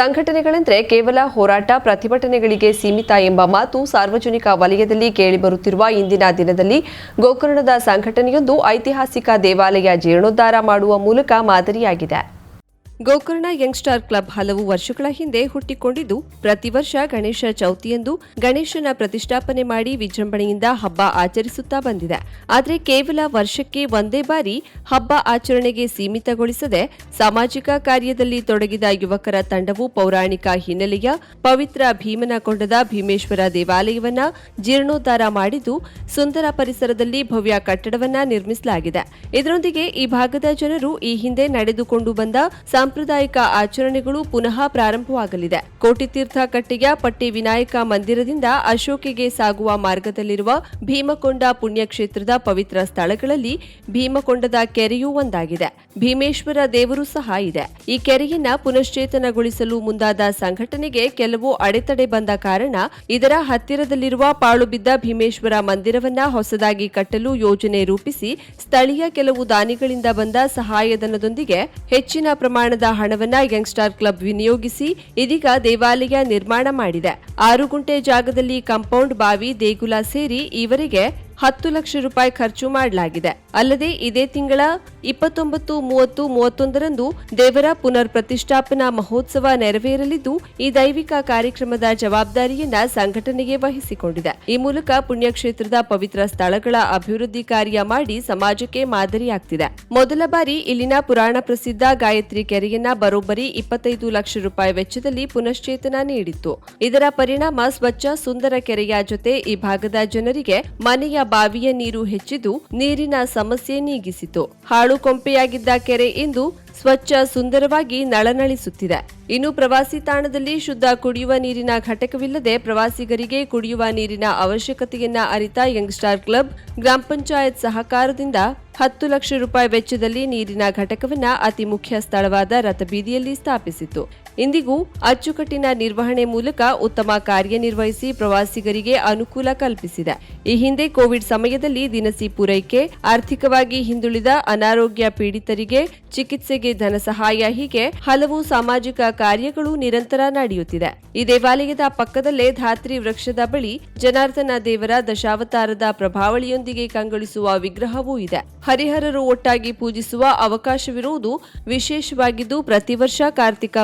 ಸಂಘಟನೆಗಳೆಂದರೆ ಕೇವಲ ಹೋರಾಟ ಪ್ರತಿಭಟನೆಗಳಿಗೆ ಸೀಮಿತ ಎಂಬ ಮಾತು ಸಾರ್ವಜನಿಕ ವಲಯದಲ್ಲಿ ಕೇಳಿಬರುತ್ತಿರುವ ಇಂದಿನ ದಿನದಲ್ಲಿ ಗೋಕರ್ಣದ ಸಂಘಟನೆಯೊಂದು ಐತಿಹಾಸಿಕ ದೇವಾಲಯ ಜೀರ್ಣೋದ್ಧಾರ ಮಾಡುವ ಮೂಲಕ ಮಾದರಿಯಾಗಿದೆ. ಗೋಕರ್ಣ ಯಂಗ್ಸ್ಟಾರ್ ಕ್ಲಬ್ ಹಲವು ವರ್ಷಗಳ ಹಿಂದೆ ಹುಟ್ಟಿಕೊಂಡಿದ್ದು, ಪ್ರತಿ ವರ್ಷ ಗಣೇಶ ಚೌತಿಯಂದು ಗಣೇಶನ ಪ್ರತಿಷ್ಠಾಪನೆ ಮಾಡಿ ವಿಜೃಂಭಣೆಯಿಂದ ಹಬ್ಬ ಆಚರಿಸುತ್ತಾ ಬಂದಿದೆ. ಆದರೆ ಕೇವಲ ವರ್ಷಕ್ಕೆ ಒಂದೇ ಬಾರಿ ಹಬ್ಬ ಆಚರಣೆಗೆ ಸೀಮಿತಗೊಳಿಸದೆ ಸಾಮಾಜಿಕ ಕಾರ್ಯದಲ್ಲಿ ತೊಡಗಿದ ಯುವಕರ ತಂಡವು ಪೌರಾಣಿಕ ಹಿನ್ನೆಲೆಯ ಪವಿತ್ರ ಭೀಮನಕೊಂಡದ ಭೀಮೇಶ್ವರ ದೇವಾಲಯವನ್ನ ಜೀರ್ಣೋದ್ಧಾರ ಮಾಡಿದ್ದು, ಸುಂದರ ಪರಿಸರದಲ್ಲಿ ಭವ್ಯ ಕಟ್ಟಡವನ್ನ ನಿರ್ಮಿಸಲಾಗಿದೆ. ಇದರೊಂದಿಗೆ ಈ ಭಾಗದ ಜನರು ಈ ಹಿಂದೆ ನಡೆದುಕೊಂಡು ಬಂದ ಸಾಂಪ್ರದಾಯಿಕ ಆಚರಣೆಗಳು ಪುನಃ ಪ್ರಾರಂಭವಾಗಲಿದೆ. ಕೋಟಿತೀರ್ಥ ಕಟ್ಟೆಯ ಪಟ್ಟಿ ವಿನಾಯಕ ಮಂದಿರದಿಂದ ಅಶೋಕಿಗೆ ಸಾಗುವ ಮಾರ್ಗದಲ್ಲಿರುವ ಭೀಮಕೊಂಡ ಪುಣ್ಯಕ್ಷೇತ್ರದ ಪವಿತ್ರ ಸ್ಥಳಗಳಲ್ಲಿ ಭೀಮಕೊಂಡದ ಕೆರೆಯೂ ಒಂದಾಗಿದೆ. ಭೀಮೇಶ್ವರ ದೇವರು ಸಹ ಇದೆ. ಈ ಕೆರೆಯನ್ನ ಪುನಶ್ಚೇತನಗೊಳಿಸಲು ಮುಂದಾದ ಸಂಘಟನೆಗೆ ಕೆಲವು ಅಡೆತಡೆ ಬಂದ ಕಾರಣ ಇದರ ಹತ್ತಿರದಲ್ಲಿರುವ ಪಾಳುಬಿದ್ದ ಭೀಮೇಶ್ವರ ಮಂದಿರವನ್ನ ಹೊಸದಾಗಿ ಕಟ್ಟಲು ಯೋಜನೆ ರೂಪಿಸಿ ಸ್ಥಳೀಯ ಕೆಲವು ದಾನಿಗಳಿಂದ ಬಂದ ಸಹಾಯಧನದೊಂದಿಗೆ ಹೆಚ್ಚಿನ ಪ್ರಮಾಣದ ಹಣವನ್ನ ಯಂಗ್ಸ್ಟಾರ್ ಕ್ಲಬ್ ವಿನಿಯೋಗಿಸಿ ಇದೀಗ ದೇವಾಲಯ ನಿರ್ಮಾಣ ಮಾಡಿದೆ. ಆರು ಗುಂಟೆ ಜಾಗದಲ್ಲಿ ಕಾಂಪೌಂಡ್ ಬಾವಿ ದೇಗುಲ ಸೇರಿ ಈವರೆಗೆ ಹತ್ತು ಲಕ್ಷ ರೂಪಾಯಿ ಖರ್ಚು ಮಾಡಲಾಗಿದೆ. ಅಲ್ಲದೆ ಇದೇ ತಿಂಗಳ ಇಪ್ಪತ್ತೊಂಬತ್ತು, ಮೂವತ್ತು, ಮೂವತ್ತೊಂದರಂದು ದೇವರ ಪುನರ್ ಪ್ರತಿಷ್ಠಾಪನಾ ಮಹೋತ್ಸವ ನೆರವೇರಲಿದ್ದು, ಈ ದೈವಿಕ ಕಾರ್ಯಕ್ರಮದ ಜವಾಬ್ದಾರಿಯನ್ನ ಸಂಘಟನೆಗೆ ವಹಿಸಿಕೊಂಡಿದೆ. ಈ ಮೂಲಕ ಪುಣ್ಯಕ್ಷೇತ್ರದ ಪವಿತ್ರ ಸ್ಥಳಗಳ ಅಭಿವೃದ್ಧಿ ಕಾರ್ಯ ಮಾಡಿ ಸಮಾಜಕ್ಕೆ ಮಾದರಿಯಾಗ್ತಿದೆ. ಮೊದಲ ಬಾರಿ ಇಲ್ಲಿನ ಪುರಾಣ ಪ್ರಸಿದ್ಧ ಗಾಯತ್ರಿ ಕೆರೆಯನ್ನ ಬರೋಬ್ಬರಿ ಇಪ್ಪತ್ತೈದು ಲಕ್ಷ ರೂಪಾಯಿ ವೆಚ್ಚದಲ್ಲಿ ಪುನಶ್ಚೇತನ ನೀಡಿತ್ತು. ಇದರ ಪರಿಣಾಮ ಸ್ವಚ್ಛ ಸುಂದರ ಕೆರೆಯ ಜೊತೆ ಈ ಭಾಗದ ಜನರಿಗೆ ಮನೆಯ ಬಾವಿಯ ನೀರು ಹೆಚ್ಚಿದ್ದು ನೀರಿನ ಸಮಸ್ಯೆ ನೀಗಿಸಿತು. ಹಾಳು ಕೊಂಪೆಯಾಗಿದ್ದ ಕೆರೆ ಇಂದು ಸ್ವಚ್ಛ ಸುಂದರವಾಗಿ ನಳನಳಿಸುತ್ತಿದೆ. ಇನ್ನು ಪ್ರವಾಸಿ ತಾಣದಲ್ಲಿ ಶುದ್ಧ ಕುಡಿಯುವ ನೀರಿನ ಘಟಕವಿಲ್ಲದೆ ಪ್ರವಾಸಿಗರಿಗೆ ಕುಡಿಯುವ ನೀರಿನ ಅವಶ್ಯಕತೆಯನ್ನ ಅರಿತ ಯಂಗ್ಸ್ಟಾರ್ ಕ್ಲಬ್ ಗ್ರಾಮ ಪಂಚಾಯತ್ ಸಹಕಾರದಿಂದ ಹತ್ತು ಲಕ್ಷ ರೂಪಾಯಿ ವೆಚ್ಚದಲ್ಲಿ ನೀರಿನ ಘಟಕವನ್ನ ಅತಿ ಮುಖ್ಯ ಸ್ಥಳವಾದ ರಥಬೀದಿಯಲ್ಲಿ ಸ್ಥಾಪಿಸಿತು ಇಂದಿಗೂ ಅಚ್ಚುಕಟ್ಟಿನ ನಿರ್ವಹಣೆ ಮೂಲಕ ಉತ್ತಮ ಕಾರ್ಯನಿರ್ವಹಿಸಿ ಪ್ರವಾಸಿಗರಿಗೆ ಅನುಕೂಲ ಕಲ್ಪಿಸಿದೆ. ಈ ಹಿಂದೆ ಕೋವಿಡ್ ಸಮಯದಲ್ಲಿ ದಿನಸಿ ಪೂರೈಕೆ, ಆರ್ಥಿಕವಾಗಿ ಹಿಂದುಳಿದ ಅನಾರೋಗ್ಯ ಪೀಡಿತರಿಗೆ ಚಿಕಿತ್ಸೆಗೆ ಧನ ಸಹಾಯ ಹೀಗೆ ಹಲವು ಸಾಮಾಜಿಕ ಕಾರ್ಯಗಳು ನಿರಂತರ ನಡೆಯುತ್ತಿದೆ. ಈ ದೇವಾಲಯದ ಪಕ್ಕದಲ್ಲೇ ಧಾತ್ರಿ ವೃಕ್ಷದ ಬಳಿ ಜನಾರ್ದನ ದೇವರ ದಶಾವತಾರದ ಪ್ರಭಾವಳಿಯೊಂದಿಗೆ ಕಂಗೊಳಿಸುವ ವಿಗ್ರಹವೂ ಇದೆ. ಹರಿಹರರು ಒಟ್ಟಾಗಿ ಪೂಜಿಸುವ ಅವಕಾಶವಿರುವುದು ವಿಶೇಷವಾಗಿದ್ದು ಪ್ರತಿ ವರ್ಷ ಕಾರ್ತಿಕ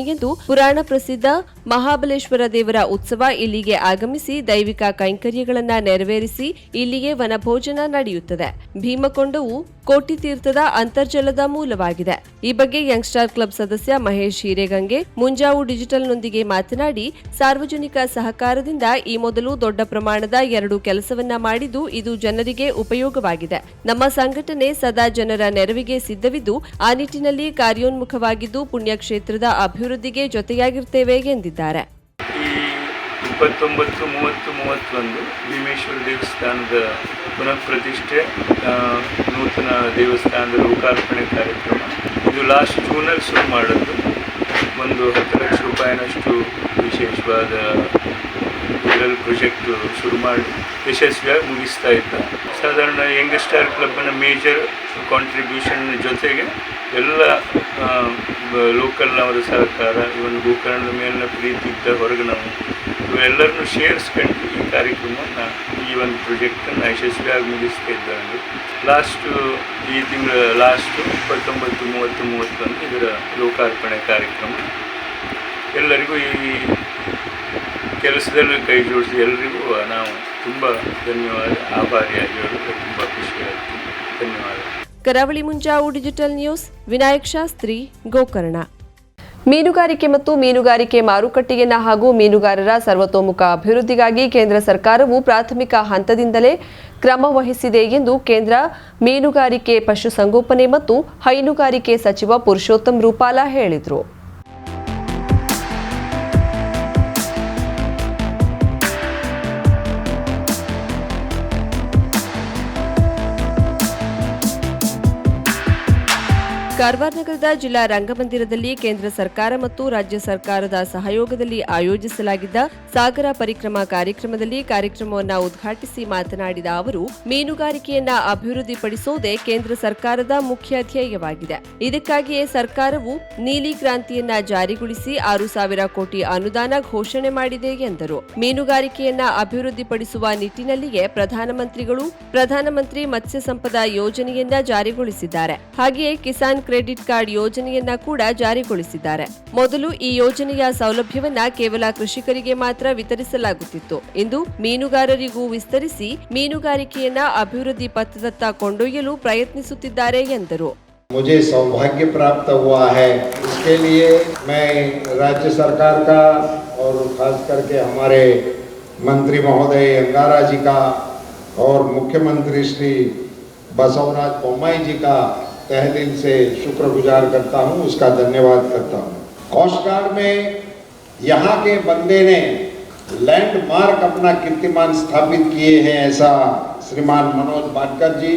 ಪೂರ್ಣಿಮೆಯಂದು ಪುರಾಣ ಪ್ರಸಿದ್ಧ ಮಹಾಬಲೇಶ್ವರ ದೇವರ ಉತ್ಸವ ಇಲ್ಲಿಗೆ ಆಗಮಿಸಿ ದೈವಿಕ ಕೈಂಕರ್ಯಗಳನ್ನು ನೆರವೇರಿಸಿ ಇಲ್ಲಿಗೆ ವನಭೋಜನ ನಡೆಯುತ್ತದೆ. ಭೀಮಕೊಂಡವು ಕೋಟಿ ತೀರ್ಥದ ಅಂತರ್ಜಲದ ಮೂಲವಾಗಿದೆ. ಈ ಬಗ್ಗೆ ಯಂಗ್ಸ್ಟಾರ್ ಕ್ಲಬ್ ಸದಸ್ಯ ಮಹೇಶ್ ಹಿರೇಗಂಗೆ, ಮುಂಜಾವು ಡಿಜಿಟಲ್ನೊಂದಿಗೆ ಮಾತನಾಡಿ, ಸಾರ್ವಜನಿಕ ಸಹಕಾರದಿಂದ ಈ ಮೊದಲು ದೊಡ್ಡ ಪ್ರಮಾಣದ ಎರಡು ಕೆಲಸವನ್ನ ಮಾಡಿದ್ದು ಇದು ಜನರಿಗೆ ಉಪಯೋಗವಾಗಿದೆ. ನಮ್ಮ ಸಂಘಟನೆ ಸದಾ ಜನರ ನೆರವಿಗೆ ಸಿದ್ಧವಿದ್ದು, ಆ ನಿಟ್ಟಿನಲ್ಲಿ ಕಾರ್ಯೋನ್ಮುಖವಾಗಿದ್ದು ಪುಣ್ಯಕ್ಷೇತ್ರದ ಅಭಿವೃದ್ಧಿಗೆ ಜೊತೆಯಾಗಿರ್ತೇವೆ ಎಂದಿದ್ದಾರೆ ಈ ಇಪ್ಪತ್ತೊಂಬತ್ತು, ಮೂವತ್ತು, ಮೂವತ್ತೊಂದು ಭೀಮೇಶ್ವರ ದೇವಸ್ಥಾನದ ಪುನಃ ಪ್ರತಿಷ್ಠೆ ನೂತನ ದೇವಸ್ಥಾನದ ಲೋಕಾರ್ಪಣೆ ಕಾರ್ಯಕ್ರಮ. ಇದು ಲಾಸ್ಟ್ ಜೂನಲ್ಲಿ ಶುರು ಮಾಡಿದ್ದು ಒಂದು ಹತ್ತು ಲಕ್ಷ ರೂಪಾಯಿನಷ್ಟು ವಿಶೇಷವಾದ ಇದರಲ್ಲಿ ಪ್ರೊಜೆಕ್ಟ್ ಶುರು ಮಾಡಿ ಯಶಸ್ವಿಯಾಗಿ ಮುಗಿಸ್ತಾ ಇದ್ದ. ಸಾಧಾರಣ ಯಂಗ್ಸ್ಟಾರ್ ಕ್ಲಬ್ನ ಮೇಜರ್ ಕಾಂಟ್ರಿಬ್ಯೂಷನ್ ಜೊತೆಗೆ ಎಲ್ಲ ಲೋಕಲ್ನವರ ಸಹಕಾರ ಇವನ್ ಗೋಕರ್ಣದ ಮೇಲಿನ ಪ್ರೀತಿ ಇದ್ದ ನಾವು ಇವೆಲ್ಲರನ್ನು ಸೇರಿಸ್ಕೊಂಡು ಈ ಕಾರ್ಯಕ್ರಮವನ್ನು, ಈ ಒಂದು ಪ್ರೊಜೆಕ್ಟನ್ನು ಯಶಸ್ವಿಯಾಗಿ ಮುಗಿಸ್ತಾ ಇದ್ದಾರೆ ಲಾಸ್ಟು ಈ ತಿಂಗಳ ಲಾಸ್ಟು ಇಪ್ಪತ್ತೊಂಬತ್ತು, ಮೂವತ್ತು, ಮೂವತ್ತೊಂದು ಇದರ ಲೋಕಾರ್ಪಣೆ ಕಾರ್ಯಕ್ರಮ. ಎಲ್ಲರಿಗೂ ಈ ಕೆಲಸದಲ್ಲಿ ಕೈ ಜೋಡಿಸಿ ಎಲ್ರಿಗೂ ನಾವು ತುಂಬ ಧನ್ಯವಾದ. ಆಭಾರಿಯಾಗಿ ಹೇಳೋದು ತುಂಬ ಖುಷಿಯಾಗುತ್ತೆ ಧನ್ಯವಾದ. Karavali Munjavu digital news, Vinayak Shastri, Gokarna. ಮೀನುಗಾರಿಕೆ ಮತ್ತು ಮೀನುಗಾರಿಕೆ ಮಾರುಕಟ್ಟೆಯನ್ನ ಹಾಗೂ ಮೀನುಗಾರರ ಸರ್ವತೋಮುಖ ಅಭಿವೃದ್ಧಿಗಾಗಿ ಕೇಂದ್ರ ಸರ್ಕಾರವು ಪ್ರಾಥಮಿಕ ಹಂತದಿಂದಲೇ ಕ್ರಮ ವಹಿಸಿದೆ ಎಂದು ಕೇಂದ್ರ ಮೀನುಗಾರಿಕೆ ಪಶುಸಂಗೋಪನೆ ಮತ್ತು ಹೈನುಗಾರಿಕೆ ಸಚಿವ ಪುರುಷೋತ್ತಮ್ ರೂಪಾಲ ಹೇಳಿದರು. ಕಾರವಾರ ನಗರದ ಜಿಲ್ಲಾ ರಂಗಮಂದಿರದಲ್ಲಿ ಕೇಂದ್ರ ಸರ್ಕಾರ ಮತ್ತು ರಾಜ್ಯ ಸರ್ಕಾರದ ಸಹಯೋಗದಲ್ಲಿ ಆಯೋಜಿಸಲಾಗಿದ್ದ ಸಾಗರ ಪರಿಕ್ರಮ ಕಾರ್ಯಕ್ರಮದಲ್ಲಿ ಕಾರ್ಯಕ್ರಮವನ್ನು ಉದ್ಘಾಟಿಸಿ ಮಾತನಾಡಿದ ಅವರು, ಮೀನುಗಾರಿಕೆಯನ್ನ ಅಭಿವೃದ್ಧಿಪಡಿಸುವುದೇ ಕೇಂದ್ರ ಸರ್ಕಾರದ ಮುಖ್ಯ ಧ್ಯೇಯವಾಗಿದೆ. ಇದಕ್ಕಾಗಿಯೇ ಸರ್ಕಾರವು ನೀಲಿ ಕ್ರಾಂತಿಯನ್ನ ಜಾರಿಗೊಳಿಸಿ ಆರು ಸಾವಿರ ಕೋಟಿ ಅನುದಾನ ಘೋಷಣೆ ಮಾಡಿದೆ ಎಂದರು. ಮೀನುಗಾರಿಕೆಯನ್ನ ಅಭಿವೃದ್ಧಿಪಡಿಸುವ ನಿಟ್ಟಿನಲ್ಲಿಯೇ ಪ್ರಧಾನಮಂತ್ರಿಗಳು, ಪ್ರಧಾನಮಂತ್ರಿ ಮತ್ಸ್ಯ ಸಂಪದ ಯೋಜನೆಯನ್ನ ಜಾರಿಗೊಳಿಸಿದ್ದಾರೆ. ಹಾಗೆಯೇ ಕಿಸಾನ್ ಕ್ರೆಡಿಟ್ ಕಾರ್ಡ್ ಯೋಜನೆಯನ್ನ ಕೂಡ ಜಾರಿಗೊಳಿಸಿದ್ದಾರೆ ಮೊದಲು ಈ ಯೋಜನೆಯ ಸೌಲಭ್ಯವನ್ನ ಕೇವಲ ಕೃಷಿಕರಿಗೆ ಮಾತ್ರ ವಿತರಿಸಲಾಗುತ್ತಿತ್ತು ಇಂದು ಮೀನುಗಾರರಿಗೂ ವಿಸ್ತರಿಸಿ ಮೀನುಗಾರಿಕೆಯನ್ನ ಅಭಿವೃದ್ಧಿ ಪಥದತ್ತ ಕೊಂಡೊಯ್ಯಲು ಪ್ರಯತ್ನಿಸುತ್ತಿದ್ದಾರೆ ಎಂದರು मुझे सौभाग्य प्राप्त हुआ है इसके लिए मैं राज्य सरकार का और खास करके हमारे मंत्री महोदय अंगारा जी का और मुख्यमंत्री श्री बसवराज बोम्माई जी का तह दिल से शुक्रगुजार करता हूँ उसका धन्यवाद करता हूँ। कोस्ट गार्ड में यहाँ के बंदे ने लैंडमार्क अपना कीर्तिमान स्थापित किए हैं ऐसा श्रीमान मनोज बाटकर जी।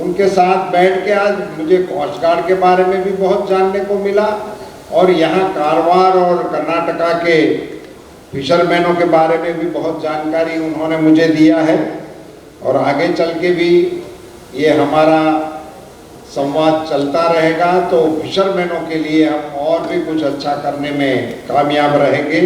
उनके साथ बैठ के आज मुझे कोस्ट गार्ड के बारे में भी बहुत जानने को मिला और यहाँ कारवार और कर्नाटका के फिशरमैनों के बारे में भी बहुत जानकारी उन्होंने मुझे दिया है। और आगे चल के भी ये हमारा संवाद चलता रहेगा तो फिशरमैनों के लिए हम और भी कुछ अच्छा करने में कामयाब रहेंगे।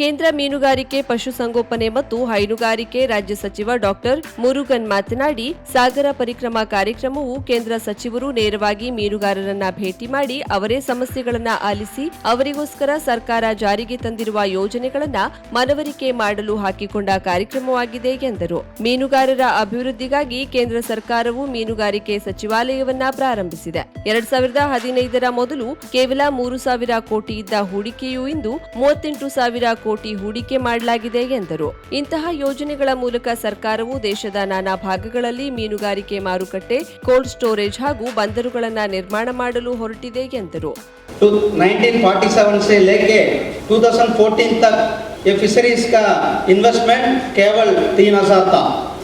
ಕೇಂದ್ರ ಮೀನುಗಾರಿಕೆ, ಪಶುಸಂಗೋಪನೆ ಮತ್ತು ಹೈನುಗಾರಿಕೆ ರಾಜ್ಯ ಸಚಿವ ಡಾಕ್ಟರ್ ಮುರುಗನ್ ಮಾತನಾಡಿ, ಸಾಗರ ಪರಿಕ್ರಮ ಕಾರ್ಯಕ್ರಮವು ಕೇಂದ್ರ ಸಚಿವರು ನೇರವಾಗಿ ಮೀನುಗಾರರನ್ನ ಭೇಟಿ ಮಾಡಿ ಅವರೇ ಸಮಸ್ಯೆಗಳನ್ನ ಆಲಿಸಿ, ಅವರಿಗೋಸ್ಕರ ಸರ್ಕಾರ ಜಾರಿಗೆ ತಂದಿರುವ ಯೋಜನೆಗಳನ್ನ ಮನವರಿಕೆ ಮಾಡಲು ಹಾಕಿಕೊಂಡ ಕಾರ್ಯಕ್ರಮವಾಗಿದೆ ಎಂದರು. ಮೀನುಗಾರರ ಅಭಿವೃದ್ಧಿಗಾಗಿ ಕೇಂದ್ರ ಸರ್ಕಾರವು ಮೀನುಗಾರಿಕೆ ಸಚಿವಾಲಯವನ್ನ ಪ್ರಾರಂಭಿಸಿದೆ. ಎರಡ್ ಸಾವಿರದ ಹದಿನೈದರ ಮೊದಲು ಕೇವಲ ಮೂರು ಸಾವಿರ ಕೋಟಿ ಇದ್ದ ಹೂಡಿಕೆಯು ಇಂದು ಮೂವತ್ತೆಂಟು ಸಾವಿರ ಕೋಟಿ ಹೂಡಿಕೆ ಮಾಡಲಾಗಿದೆ ಎಂದರು ಇಂತಹ ಯೋಜನೆಗಳ ಮೂಲಕ ಸರ್ಕಾರವು ದೇಶದ ನಾನಾ ಭಾಗಗಳಲ್ಲಿ ಮೀನುಗಾರಿಕೆ ಮಾರುಕಟ್ಟೆ ಕೋಲ್ಡ್ ಸ್ಟೋರೇಜ್ ಹಾಗೂ ಬಂದರುಗಳನ್ನು ನಿರ್ಮಾಣ ಮಾಡಲು ಹೊರಟಿದೆ ಎಂದರು टू 1947 से लेके 2014 तक ये फिशरीज का इन्वेस्टमेंट केवल तीन हजार था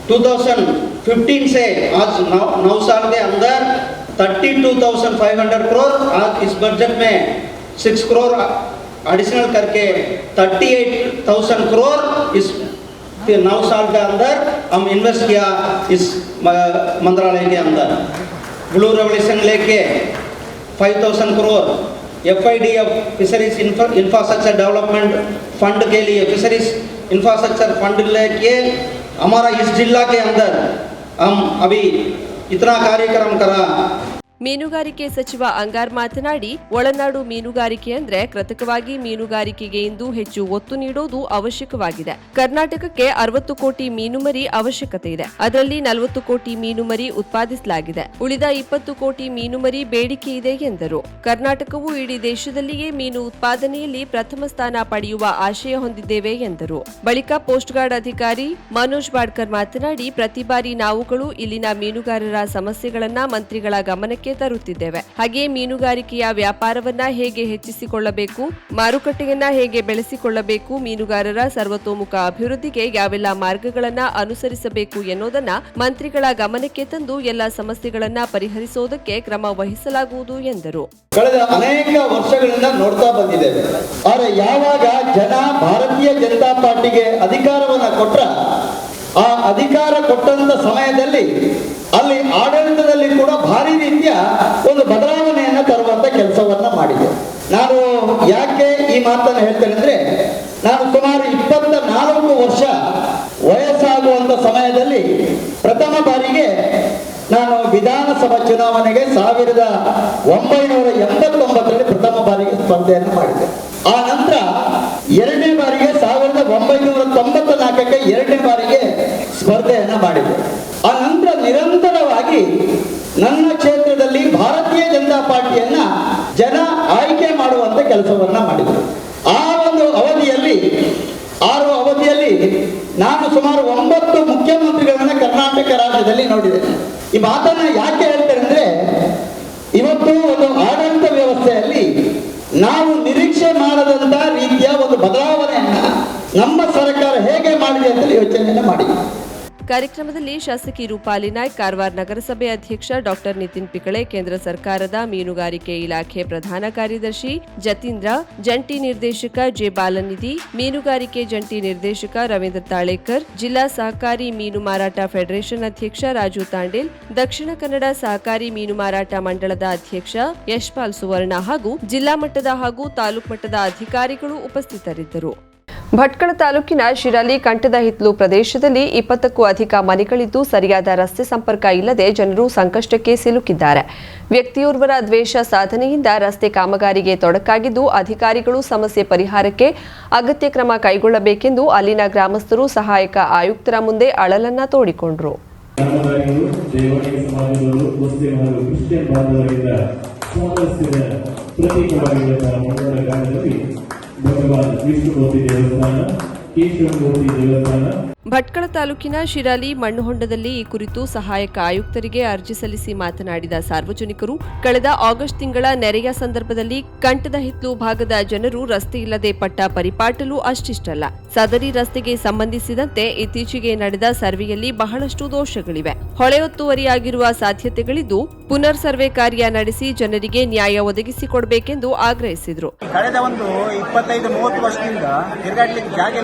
2015 से आज नौ, नौ साल के अंदर 32,500 करोड़ आज इस बजट में 6 करोड़ एडिशनल करके 38,000 करोड़ इस नौ साल के अंदर हम इन्वेस्ट किया इस मंत्रालय के अंदर। ब्लू रेवल्यूशन लेके 5000 crore F I D F fisheries infrastructure development fund के लिए फिशरीज इंफ्रास्ट्रक्चर फंड लेके हमारा इस जिला के अंदर हम अभी इतना कार्यक्रम करा। ಮೀನುಗಾರಿಕೆ ಸಚಿವ ಅಂಗಾರ್ ಮಾತನಾಡಿ, ಒಳನಾಡು ಮೀನುಗಾರಿಕೆ ಅಂದ್ರೆ ಕೃತಕವಾಗಿ ಮೀನುಗಾರಿಕೆಗೆ ಇಂದು ಹೆಚ್ಚು ಒತ್ತು ನೀಡೋದು ಅವಶ್ಯಕವಾಗಿದೆ. ಕರ್ನಾಟಕಕ್ಕೆ ಅರವತ್ತು ಕೋಟಿ ಮೀನುಮರಿ ಅವಶ್ಯಕತೆ ಇದೆ. ಅದರಲ್ಲಿ ನಲವತ್ತು ಕೋಟಿ ಮೀನುಮರಿ ಉತ್ಪಾದಿಸಲಾಗಿದೆ. ಉಳಿದ ಇಪ್ಪತ್ತು ಕೋಟಿ ಮೀನುಮರಿ ಬೇಡಿಕೆ ಇದೆ ಎಂದರು. ಕರ್ನಾಟಕವು ಇಡೀ ದೇಶದಲ್ಲಿಯೇ ಮೀನು ಉತ್ಪಾದನೆಯಲ್ಲಿ ಪ್ರಥಮ ಸ್ಥಾನ ಪಡೆಯುವ ಆಶಯ ಹೊಂದಿದ್ದೇವೆ ಎಂದರು. ಬಳಿಕ ಪೋಸ್ಟ್ ಗಾರ್ಡ್ ಅಧಿಕಾರಿ ಮನೋಜ್ ಬಾಡ್ಕರ್ ಮಾತನಾಡಿ, ಪ್ರತಿ ಬಾರಿ ನಾವುಗಳು ಇಲ್ಲಿನ ಮೀನುಗಾರರ ಸಮಸ್ಯೆಗಳನ್ನ ಮಂತ್ರಿಗಳ ಗಮನಕ್ಕೆ ತರುತ್ತಿದ್ದೇವೆ. ಹಾಗೆಯೇ ಮೀನುಗಾರಿಕೆಯ ವ್ಯಾಪಾರವನ್ನ ಹೇಗೆ ಹೆಚ್ಚಿಸಿಕೊಳ್ಳಬೇಕು, ಮಾರುಕಟ್ಟೆಯನ್ನ ಹೇಗೆ ಬೆಳೆಸಿಕೊಳ್ಳಬೇಕು, ಮೀನುಗಾರರ ಸರ್ವತೋಮುಖ ಅಭಿವೃದ್ಧಿಗೆ ಯಾವೆಲ್ಲ ಮಾರ್ಗಗಳನ್ನ ಅನುಸರಿಸಬೇಕು ಎನ್ನುವುದನ್ನ ಮಂತ್ರಿಗಳ ಗಮನಕ್ಕೆ ತಂದು ಎಲ್ಲ ಸಮಸ್ಯೆಗಳನ್ನ ಪರಿಹರಿಸುವುದಕ್ಕೆ ಕ್ರಮ ವಹಿಸಲಾಗುವುದು ಎಂದರು. ಕಳೆದ ಅನೇಕ ವರ್ಷಗಳಿಂದ ನೋಡ್ತಾ ಬಂದಿದ್ದೇವೆ. ಆದರೆ ಯಾವಾಗ ಜನ ಭಾರತೀಯ ಜನತಾ ಪಾರ್ಟಿಗೆ ಅಧಿಕಾರವನ್ನು ಕೊಟ್ಟ ಆ ಅಧಿಕಾರ ಕೊಟ್ಟಂತ ಸಮಯದಲ್ಲಿ ಅಲ್ಲಿ ಆಡಳಿತದಲ್ಲಿ ಕೂಡ ಭಾರಿ ರೀತಿಯ ಒಂದು ಬದಲಾವಣೆಯನ್ನು ತರುವಂತ ಕೆಲಸವನ್ನ ಮಾಡಿದೆ. ನಾನು ಯಾಕೆ ಈ ಮಾತನ್ನು ಹೇಳ್ತೇನೆ ಅಂದ್ರೆ, ನಾನು ಸುಮಾರು ಇಪ್ಪತ್ತ ನಾಲ್ಕು ವರ್ಷ ವಯಸ್ಸಾಗುವಂತ ಸಮಯದಲ್ಲಿ ಪ್ರಥಮ ಬಾರಿಗೆ ನಾನು ವಿಧಾನಸಭಾ ಚುನಾವಣೆಗೆ ಸಾವಿರದ ಒಂಬೈನೂರ ಎಂಬತ್ತೊಂಬತ್ತರಲ್ಲಿ ಪ್ರಥಮ ಬಾರಿಗೆ ಸ್ಪರ್ಧೆಯನ್ನು ಮಾಡಿದೆ. ಆ ನಂತರ ಎರಡನೇ ಬಾರಿಗೆ ಸಾವಿರದ ಒಂಬೈನೂರ ತೊಂಬತ್ತ ನಾಲ್ಕಕ್ಕೆ ಎರಡನೇ ಬಾರಿಗೆ ಸ್ಪರ್ಧೆಯನ್ನ ಮಾಡಿದೆ. ಆ ನಂತರ ನಿರಂತರವಾಗಿ ನನ್ನ ಕ್ಷೇತ್ರದಲ್ಲಿ ಭಾರತೀಯ ಜನತಾ ಪಾರ್ಟಿಯನ್ನ ಜನ ಆಯ್ಕೆ ಮಾಡುವಂತ ಕೆಲಸವನ್ನ ಮಾಡಿದ್ರು. ಆ ಒಂದು ಅವಧಿಯಲ್ಲಿ, ಆರು ಅವಧಿಯಲ್ಲಿ ನಾನು ಸುಮಾರು ಒಂಬತ್ತು ಮುಖ್ಯಮಂತ್ರಿಗಳನ್ನ ಕರ್ನಾಟಕ ರಾಜ್ಯದಲ್ಲಿ ನೋಡಿದೆ. ಈ ಮಾತನ್ನ ಯಾಕೆ ಹೇಳ್ತೇನೆ ಅಂದ್ರೆ, ಇವತ್ತು ಒಂದು ಆಡಳಿತ ವ್ಯವಸ್ಥೆಯಲ್ಲಿ ನಾವು ನಿರೀಕ್ಷೆ ಮಾಡದಂತ ರೀತಿಯ ಒಂದು ಬದಲಾವಣೆಯನ್ನ ನಮ್ಮ ಸರ್ಕಾರ ಹೇಗೆ ಮಾಡಿದೆ ಅಂತ ಯೋಚನೆಯನ್ನ ಮಾಡಿ ಕಾರ್ಯಕ್ರಮದಲ್ಲಿ ಶಾಸಕಿ ರೂಪಾಲಿ ನಾಯ್ಕ್, ಕಾರವಾರ ನಗರಸಭೆ ಅಧ್ಯಕ್ಷ ಡಾಕ್ಟರ್ ನಿತಿನ್ ಪಿಕಳೆ, ಕೇಂದ್ರ ಸರ್ಕಾರದ ಮೀನುಗಾರಿಕೆ ಇಲಾಖೆ ಪ್ರಧಾನ ಕಾರ್ಯದರ್ಶಿ ಜತೀಂದ್ರ, ಜಂಟಿ ನಿರ್ದೇಶಕ ಜೆ ಬಾಲನಿಧಿ, ಮೀನುಗಾರಿಕೆ ಜಂಟಿ ನಿರ್ದೇಶಕ ರವೀಂದ್ರ ತಾಳೇಕರ್, ಜಿಲ್ಲಾ ಸಹಕಾರಿ ಮೀನು ಮಾರಾಟ ಫೆಡರೇಷನ್ ಅಧ್ಯಕ್ಷ ರಾಜು ತಾಂಡೇಲ್, ದಕ್ಷಿಣ ಕನ್ನಡ ಸಹಕಾರಿ ಮೀನು ಮಾರಾಟ ಮಂಡಳದ ಅಧ್ಯಕ್ಷ ಯಶ್ಪಾಲ್ ಸುವರ್ಣ ಹಾಗೂ ಜಿಲ್ಲಾ ಮಟ್ಟದ ಹಾಗೂ ತಾಲೂಕು ಮಟ್ಟದ ಅಧಿಕಾರಿಗಳು ಉಪಸ್ಥಿತರಿದ್ದರು. ಭಟ್ಕಳ ತಾಲೂಕಿನ ಶಿರಾಲಿ ಕಂಠದ ಹಿತ್ಲು ಪ್ರದೇಶದಲ್ಲಿ ಇಪ್ಪತ್ತಕ್ಕೂ ಅಧಿಕ ಮನೆಗಳಿದ್ದು ಸರಿಯಾದ ರಸ್ತೆ ಸಂಪರ್ಕ ಇಲ್ಲದೆ ಜನರು ಸಂಕಷ್ಟಕ್ಕೆ ಸಿಲುಕಿದ್ದಾರೆ. ವ್ಯಕ್ತಿಯೋರ್ವರ ದ್ವೇಷ ಸಾಧನೆಯಿಂದ ರಸ್ತೆ ಕಾಮಗಾರಿಗೆ ತೊಡಕಾಗಿದ್ದು ಅಧಿಕಾರಿಗಳು ಸಮಸ್ಯೆ ಪರಿಹಾರಕ್ಕೆ ಅಗತ್ಯ ಕ್ರಮ ಕೈಗೊಳ್ಳಬೇಕೆಂದು ಅಲ್ಲಿನ ಗ್ರಾಮಸ್ಥರು ಸಹಾಯಕ ಆಯುಕ್ತರ ಮುಂದೆ ಅಳಲನ್ನ ತೋಡಿಕೊಂಡರು. ಧರ್ಮದಾರಿಗಳು ದೇವಾಲಯ ಸಮಾಜದವರು ಮುಸ್ಲಿಂ ಹಾಗೂ ಕ್ರಿಶ್ಚಿಯನ್ ಬಾಂಧವರಿಂದ ಸಾಮರಸ್ಯದ ಪ್ರತೀಕವಾಗಿರುವಂತಹ ಮಂಗಳ ಗ್ರಾಮದಲ್ಲಿ ಭಗವಾನ್ ವಿಷ್ಣುಮೂರ್ತಿ ದೇವಸ್ಥಾನ ಕೇಶವಮೂರ್ತಿ ದೇವಸ್ಥಾನ ಭಟ್ಕಳ ತಾಲೂಕಿನ ಶಿರಾಲಿ ಮಣ್ಣುಹೊಂಡದಲ್ಲಿ ಈ ಕುರಿತು ಸಹಾಯಕ ಆಯುಕ್ತರಿಗೆ ಅರ್ಜಿ ಸಲ್ಲಿಸಿ ಮಾತನಾಡಿದ ಸಾರ್ವಜನಿಕರು, ಕಳೆದ ಆಗಸ್ಟ್ ತಿಂಗಳ ನೆರೆಯ ಸಂದರ್ಭದಲ್ಲಿ ಕಂಠದ ಹಿತ್ಲು ಭಾಗದ ಜನರು ರಸ್ತೆ ಇಲ್ಲದೆ ಪಟ್ಟ ಪರಿಪಾಟಲು ಅಷ್ಟಿಷ್ಟಲ್ಲ. ಸದರಿ ರಸ್ತೆಗೆ ಸಂಬಂಧಿಸಿದಂತೆ ಇತ್ತೀಚೆಗೆ ನಡೆದ ಸರ್ವೆಯಲ್ಲಿ ಬಹಳಷ್ಟು ದೋಷಗಳಿವೆ. ಹೊಳೆ ಒತ್ತುವರಿಯಾಗಿರುವ ಸಾಧ್ಯತೆಗಳಿದ್ದು, ಪುನರ್ ಸರ್ವೆ ಕಾರ್ಯ ನಡೆಸಿ ಜನರಿಗೆ ನ್ಯಾಯ ಒದಗಿಸಿಕೊಡಬೇಕೆಂದು ಆಗ್ರಹಿಸಿದರು. ಕಳೆದ ಒಂದು ಇಪ್ಪತ್ತೈದು, ಮೂವತ್ತು ವರ್ಷದಿಂದ ತಿರುಗಾಡಲಿಕ್ಕೆ ಜಾಗ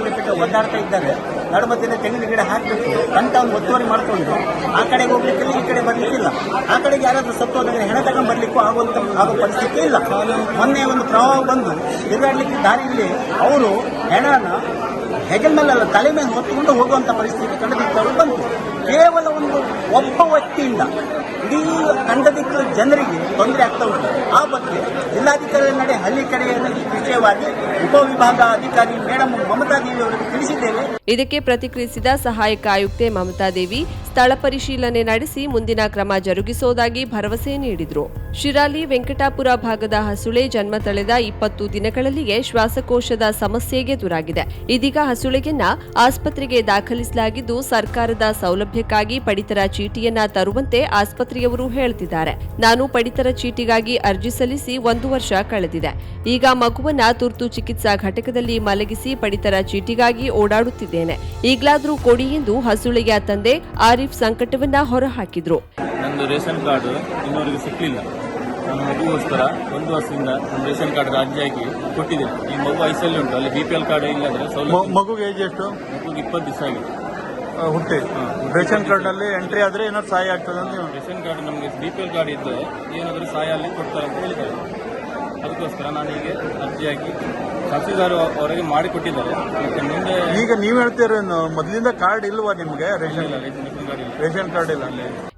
ಒದ್ದಾಡ್ತಾ ಇದ್ದಾರೆ. ನಡುಮಧ್ಯದ ತೆಂಗಿನ ಗಿಡ ಹಾಕಬೇಕು. ಅಂತ ಒಂದು ಒತ್ತುವರಿ ಮಾಡಿಕೊಂಡು ಆ ಕಡೆಗೆ ಹೋಗ್ಲಿಕ್ಕೆ ಈ ಕಡೆ ಬರ್ಲಿಕ್ಕಿಲ್ಲ. ಆ ಕಡೆಗೆ ಯಾರಾದರೂ ಸತ್ತು ಹೋದಾಗ ಹೆಣ ತಗೊಂಡು ಬರ್ಲಿಕ್ಕೂ ಆಗುವಂತ, ಆಗೋ ಪರಿಸ್ಥಿತಿ ಇಲ್ಲ. ಮೊನ್ನೆ ಒಂದು ಪ್ರವಾಹ ಬಂದು ತಿರುಗಾಡ್ಲಿಕ್ಕೆ ದಾರಿಯಲ್ಲಿ ಅವರು ಹೆಣನ ಹೆಗಲ್ ಮೇಲೆಲ್ಲ ತಲೆ ಮೇಲೆ ಹೊತ್ತುಕೊಂಡು ಹೋಗುವಂತ ಪರಿಸ್ಥಿತಿ ಕಂಡುಬಿಟ್ಟವರು ಬಂತು. ಕೇವಲ ಒಂದು ಒಬ್ಬ ವ್ಯಕ್ತಿಯಿಂದ ಇಡೀ ಕಂಡದಿಕ್ಕ ಜನರಿಗೆ ತೊಂದರೆ ಆಗ್ತಾ ಉಂಟು. ಆ ಬಗ್ಗೆ ಜಿಲ್ಲಾಧಿಕಾರಿ ನಡೆ, ಹಳ್ಳಿ ಕಡೆಯಲ್ಲಿ ವಿಷಯವಾಗಿ ಉಪವಿಭಾಗ ಅಧಿಕಾರಿ ಮೇಡಮ್ ಮಮತಾ ದೇವಿ ಅವರಿಗೆ ತಿಳಿಸಿದ್ದೇವೆ. ಇದಕ್ಕೆ ಪ್ರತಿಕ್ರಿಯಿಸಿದ ಸಹಾಯಕ ಆಯುಕ್ತೆ ಮಮತಾ ದೇವಿ ಸ್ಥಳ ಪರಿಶೀಲನೆ ನಡೆಸಿ ಮುಂದಿನ ಕ್ರಮ ಜರುಗಿಸೋದಾಗಿ ಭರವಸೆ ನೀಡಿದರು. ಶಿರಾಲಿ, ವೆಂಕಟಾಪುರ ಭಾಗದ ಹಸುಳೆ ಜನ್ಮ ತಳೆದ ಇಪ್ಪತ್ತು ದಿನಗಳಲ್ಲಿಯೇ ಶ್ವಾಸಕೋಶದ ಸಮಸ್ಯೆಗೆ ಎದುರಾಗಿದೆ ಇದೀಗ ಹಸುಳೆಗೆನ್ನ ಆಸ್ಪತ್ರೆಗೆ ದಾಖಲಿಸಲಾಗಿದ್ದು ಸರ್ಕಾರದ ಸೌಲಭ್ಯಕ್ಕಾಗಿ ಪಡಿತರ ಚೀಟಿಯನ್ನ ತರುವಂತೆ ಆಸ್ಪತ್ರೆಯವರು ಹೇಳ್ತಿದ್ದಾರೆ. ನಾನು ಪಡಿತರ ಚೀಟಿಗಾಗಿ ಅರ್ಜಿ ಸಲ್ಲಿಸಿ ಒಂದು ವರ್ಷ ಕಳೆದಿದೆ. ಈಗ ಮಗುವನ್ನ ತುರ್ತು ಚಿಕಿತ್ಸಾ ಘಟಕದಲ್ಲಿ ಮಲಗಿಸಿ ಪಡಿತರ ಚೀಟಿಗಾಗಿ ಓಡಾಡುತ್ತಿದ್ದೇನೆ. ಈಗಲಾದ್ರೂ ಕೊಡಿ ಎಂದು ಹಸುಳೆಯ ತಂದೆ ಆರಿಫ್ ಸಂಕಟವನ್ನ ಹೊರಹಾಕಿದ್ರು. ನಂದು ರೇಷನ್ ಕಾರ್ಡ್ ಇನ್ನೂವರೆಗೆ ಸಿಕ್ಕಲಿಲ್ಲ ನನ್ನ ಮಗುಗೋಸ್ಕರ ಒಂದು ವರ್ಷದಿಂದ ನನ್ನ ರೇಷನ್ ಕಾರ್ಡ್ ಅರ್ಜಿ ಹಾಕಿ ಕೊಟ್ಟಿದ್ದೇನೆ. ಈ ಮಗು ಐಸಲ್ಲಿ ಉಂಟು. ಅಲ್ಲಿ ಬಿ ಪಿ ಎಲ್ ಕಾರ್ಡ್ ಇಲ್ಲಾದ್ರೆ ಸೌಲಭ್ಯ ಮಗುಗೆ ಏಜ್ ಎಷ್ಟು? ಮಗುಗೆ ಇಪ್ಪತ್ತು ದಿವಸ ಆಗಿದೆ. ಹುಟ್ಟಿ. ರೇಷನ್ ಕಾರ್ಡ್ನಲ್ಲಿ ಎಂಟ್ರಿ ಆದ್ರೆ ಏನಾದ್ರು ಸಹಾಯ ಆಗ್ತದೆ ಅಂತ ರೇಷನ್ ಕಾರ್ಡ್ ನಮಗೆ ಬಿ ಪಿ ಎಲ್ ಕಾರ್ಡ್ ಇದ್ದು ಏನಾದರೂ ಸಹಾಯ ಅಲ್ಲಿ ಕೊಡ್ತಾರೆ ಅಂತ ಹೇಳಿದ್ದಾರೆ. ಅದಕ್ಕೋಸ್ಕರ ನಾನು ಹೀಗೆ ಅರ್ಜಿ ಹಾಕಿ ತಹಸೀಲ್ದಾರ್ ಅವರಿಗೆ ಮಾಡಿಕೊಟ್ಟಿದ್ದಾರೆ. ಮತ್ತೆ ಮುಂದೆ ಈಗ ನೀವ್ ಹೇಳ್ತೀರ ಮೊದಲಿಂದ ಕಾರ್ಡ್ ಇಲ್ವಾ ನಿಮ್ಗೆ ರೇಷನ್? ರೇಷನ್ ಕಾರ್ಡ್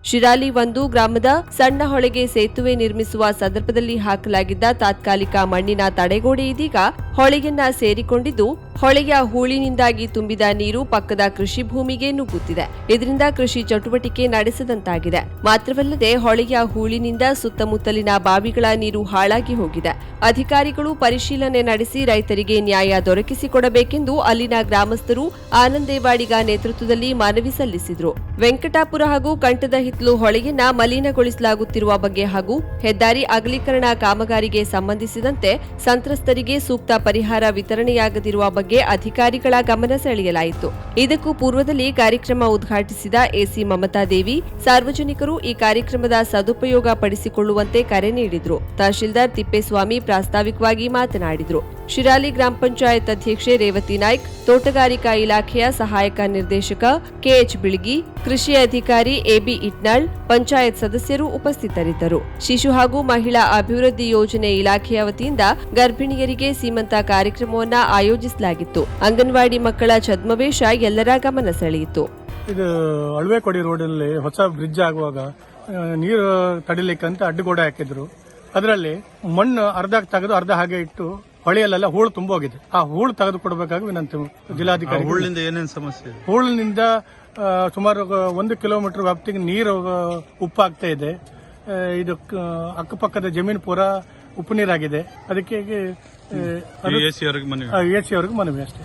ಶಿರಾಲಿ ಒಂದು ಗ್ರಾಮದ ಸಣ್ಣ ಹೊಳೆಗೆ ಸೇತುವೆ ನಿರ್ಮಿಸುವ ಸಂದರ್ಭದಲ್ಲಿ ಹಾಕಲಾಗಿದ್ದ ತಾತ್ಕಾಲಿಕ ಮಣ್ಣಿನ ತಡೆಗೋಡೆ ಇದೀಗ ಹೊಳೆಯನ್ನ ಸೇರಿಕೊಂಡಿದ್ದು, ಹೊಳೆಯ ಹೂಳಿನಿಂದಾಗಿ ತುಂಬಿದ ನೀರು ಪಕ್ಕದ ಕೃಷಿ ಭೂಮಿಗೆ ನುಗ್ಗುತ್ತಿದೆ. ಇದರಿಂದ ಕೃಷಿ ಚಟುವಟಿಕೆ ನಡೆಸದಂತಾಗಿದೆ. ಮಾತ್ರವಲ್ಲದೆ, ಹೊಳೆಯ ಹೂಳಿನಿಂದ ಸುತ್ತಮುತ್ತಲಿನ ಬಾವಿಗಳ ನೀರು ಹಾಳಾಗಿ ಹೋಗಿದೆ. ಅಧಿಕಾರಿಗಳು ಪರಿಶೀಲನೆ ನಡೆಸಿ ರೈತರಿಗೆ ನ್ಯಾಯ ದೊರಕಿಸಿಕೊಡಬೇಕೆಂದು ಅಲ್ಲಿನ ಗ್ರಾಮಸ್ಥರು ಆನಂದೇವಾಡಿಗ ನೇತೃತ್ವದಲ್ಲಿ ಮನವಿ ಸಲ್ಲಿಸಿದ್ರು. ವೆಂಕಟಾಪುರ ಹಾಗೂ ಕಂಠದ ಹಿತ್ಲು ಹೊಳೆಯನ್ನ ಮಲಿನಗೊಳಿಸಲಾಗುತ್ತಿರುವ ಬಗ್ಗೆ ಹಾಗೂ ಹೆದ್ದಾರಿ ಅಗಲೀಕರಣ ಕಾಮಗಾರಿಗೆ ಸಂಬಂಧಿಸಿದಂತೆ ಸಂತ್ರಸ್ತರಿಗೆ ಸೂಕ್ತ ಪರಿಹಾರ ವಿತರಣೆಯಾಗದಿರುವ ಬಗ್ಗೆ ಅಧಿಕಾರಿಗಳ ಗಮನ ಸೆಳೆಯಲಾಯಿತು. ಇದಕ್ಕೂ ಪೂರ್ವದಲ್ಲಿ ಕಾರ್ಯಕ್ರಮ ಉದ್ಘಾಟಿಸಿದ ಎಸಿ ಮಮತಾ ದೇವಿ, ಸಾರ್ವಜನಿಕರು ಈ ಕಾರ್ಯಕ್ರಮದ ಸದುಪಯೋಗ ಪಡಿಸಿಕೊಳ್ಳುವಂತೆ ಕರೆ ನೀಡಿದರು. ತಹಶೀಲ್ದಾರ್ ತಿಪ್ಪೇಸ್ವಾಮಿ ಪ್ರಾಸ್ತಾವಿಕವಾಗಿ ಮಾತನಾಡಿದರು. ಶಿರಾಲಿ ಗ್ರಾಮ ಪಂಚಾಯತ್ ಅಧ್ಯಕ್ಷೆ ರೇವತಿ ನಾಯ್ಕ್, ತೋಟಗಾರಿಕಾ ಇಲಾಖೆಯ ಸಹಾಯಕ ನಿರ್ದೇಶಕ ಕೆಎಚ್ ಬಿಳ್ಗಿ ಕೃಷಿ ಅಧಿಕಾರಿ ಎಬಿ ಇಟ್ನಾಳ್, ಪಂಚಾಯತ್ ಸದಸ್ಯರು ಉಪಸ್ಥಿತರಿದ್ದರು. ಶಿಶು ಹಾಗೂ ಮಹಿಳಾ ಅಭಿವೃದ್ಧಿ ಯೋಜನೆ ಇಲಾಖೆಯ ವತಿಯಿಂದ ಗರ್ಭಿಣಿಯರಿಗೆ ಸೀಮಂತ ಕಾರ್ಯಕ್ರಮವನ್ನು ಆಯೋಜಿಸಲಾಗಿತ್ತು. ಅಂಗನವಾಡಿ ಮಕ್ಕಳ ಛದ್ಮವೇಶ ಎಲ್ಲರ ಗಮನ ಸೆಳೆಯಿತು. ಇದು ಅಳವೆಕೊಡಿ ರೋಡಲ್ಲಿ ಹೊಸ ಬ್ರಿಡ್ಜ್ ಆಗುವಾಗ ನೀರು ತಡಿಲಿಕ್ಕಂತ ಅಡ್ಡಗೋಡೆ ಹಾಕಿದ್ರು. ಅದರಲ್ಲಿ ಮಣ್ಣು ಅರ್ಧ ತೆಗೆದು ಅರ್ಧ ಹಾಗೆ ಇಟ್ಟು ಹೊಳೆಯಲ್ಲೆಲ್ಲ ಹೂಳು ತುಂಬೋಗಿದೆ. ಆ ಹೂಳು ತೆಗೆದು ಕೊಡಬೇಕಾಗಿ ವಿನಂತಿ ಜಿಲ್ಲಾಧಿಕಾರಿ ಹೂಳಿಂದ ಏನೇನು ಸಮಸ್ಯೆ ಹೂಳಿನಿಂದ ಸುಮಾರು ಒಂದು ಕಿಲೋಮೀಟರ್ ವ್ಯಾಪ್ತಿಗೆ ನೀರು ಉಪ್ಪಾಗ್ತಾ ಇದೆ. ಇದು ಅಕ್ಕಪಕ್ಕದ ಜಮೀನು ಪೂರ ಉಪ್ಪು ನೀರಾಗಿದೆ. ಅದಕ್ಕೆ ಎ ಸಿ ಅವ್ರಿಗೆ ಮನವಿ. ಅಷ್ಟೇ.